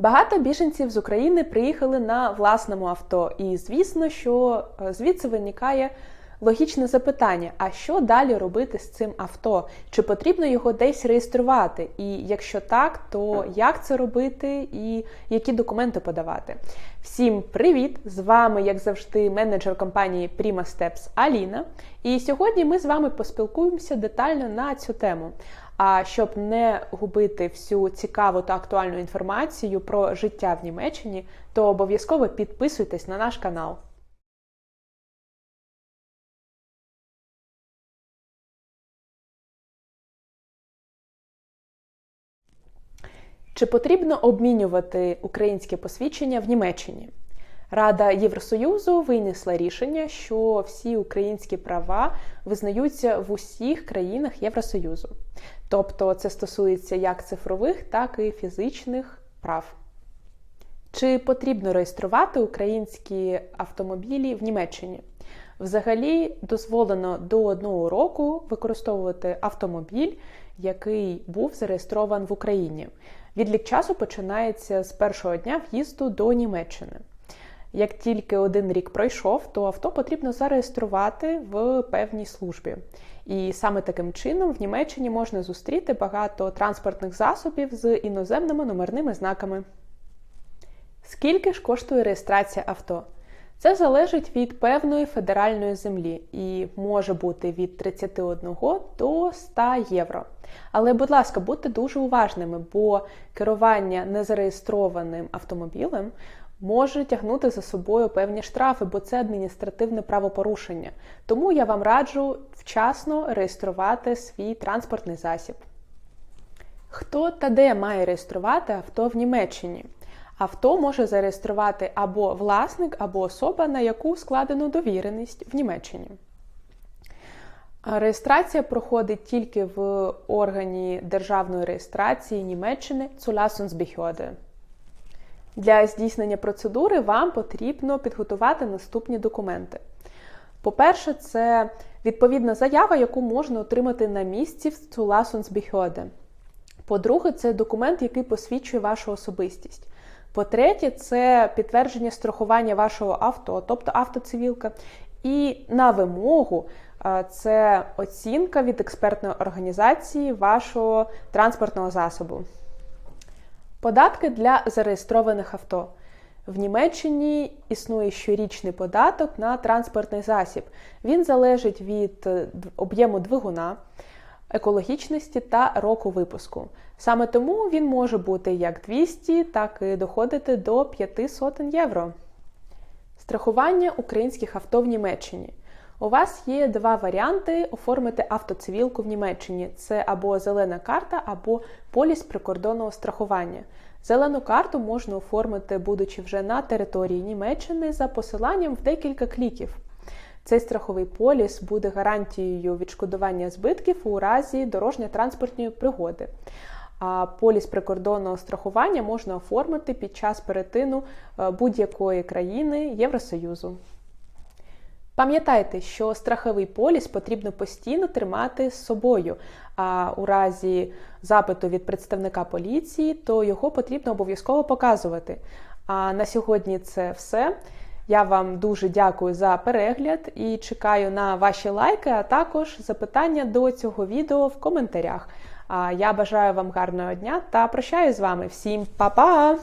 Багато біженців з України приїхали на власному авто, і звісно, що е, звідси виникає логічне запитання: а що далі робити з цим авто? Чи потрібно його десь реєструвати? І якщо так, то як це робити і які документи подавати? Всім привіт! З вами, як завжди, менеджер компанії Prima Steps Аліна. І сьогодні ми з вами поспілкуємося детально на цю тему. А щоб не губити всю цікаву та актуальну інформацію про життя в Німеччині, то обов'язково підписуйтесь на наш канал. Чи потрібно обмінювати українське посвідчення в Німеччині? Рада Євросоюзу винесла рішення, що всі українські права визнаються в усіх країнах Євросоюзу. Тобто це стосується як цифрових, так і фізичних прав. Чи потрібно реєструвати українські автомобілі в Німеччині? Взагалі дозволено до одного року використовувати автомобіль, який був зареєстрований в Україні. Відлік часу починається з першого дня в'їзду до Німеччини. Як тільки один рік пройшов, то авто потрібно зареєструвати в певній службі. І саме таким чином в Німеччині можна зустріти багато транспортних засобів з іноземними номерними знаками. Скільки ж коштує реєстрація авто? Це залежить від певної федеральної землі і може бути від 31 до 100 євро. Але, будь ласка, будьте дуже уважними, бо керування незареєстрованим автомобілем може тягнути за собою певні штрафи, бо це адміністративне правопорушення. Тому я вам раджу вчасно реєструвати свій транспортний засіб. Хто та де має реєструвати авто в Німеччині? Авто може зареєструвати або власник, або особа, на яку складено довіреність в Німеччині. Реєстрація проходить тільки в органі державної реєстрації Німеччини Zulassungsbehörde. Для здійснення процедури вам потрібно підготувати наступні документи. По-перше, це відповідна заява, яку можна отримати на місці в Zulassungsbehörde. По-друге, це документ, який посвідчує вашу особистість. По-третє, це підтвердження страхування вашого авто, тобто автоцивілка. І на вимогу це оцінка від експертної організації вашого транспортного засобу. Податки для зареєстрованих авто. В Німеччині існує щорічний податок на транспортний засіб. Він залежить від об'єму двигуна, екологічності та року випуску. Саме тому він може бути як 200, так і доходити до 500 євро. Страхування українських авто в Німеччині. У вас є два варіанти оформити автоцивілку в Німеччині: це або зелена карта, або поліс прикордонного страхування. Зелену карту можна оформити, будучи вже на території Німеччини, за посиланням в декілька кліків. Цей страховий поліс буде гарантією відшкодування збитків у разі дорожньо-транспортної пригоди. А поліс прикордонного страхування можна оформити під час перетину будь-якої країни Євросоюзу. Пам'ятайте, що страховий поліс потрібно постійно тримати з собою, а у разі запиту від представника поліції, то його потрібно обов'язково показувати. А на сьогодні це все. Я вам дуже дякую за перегляд і чекаю на ваші лайки, а також запитання до цього відео в коментарях. А я бажаю вам гарного дня та прощаю з вами. Всім па-па!